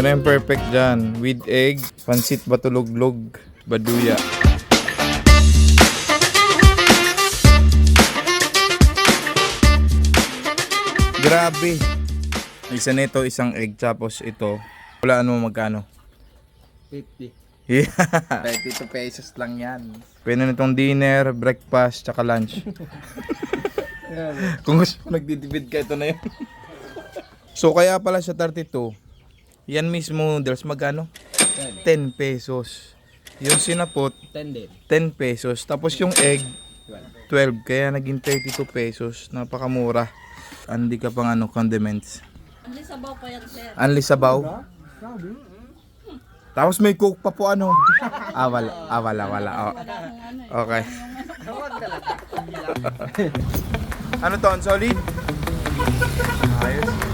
Ito na yung perfect dyan. With egg, pansit batuluglog, baduya. Grabe. Isa nito, isang egg, tapos ito. Wala ano magkano. 50. Yeah. 32 pesos lang yan. Pwede na itong dinner, breakfast, tsaka lunch. Kung gusto mo nagdidibid ka, ito na yun. so kaya pala siya 32. Yan mismo, Dels, magkano? 10 pesos. Yung sinapot, 10 din. 10 pesos. Tapos yung egg, 12. Kaya naging 32 pesos. Napakamura. Hindi ka pang ano, condiments. Hindi sabaw pa yan, sir. Anli sabaw. Tapos may coke pa po ano. ah, wala. Ah, wala, wala. Oh. Okay. ano to, ang solid? Ayos.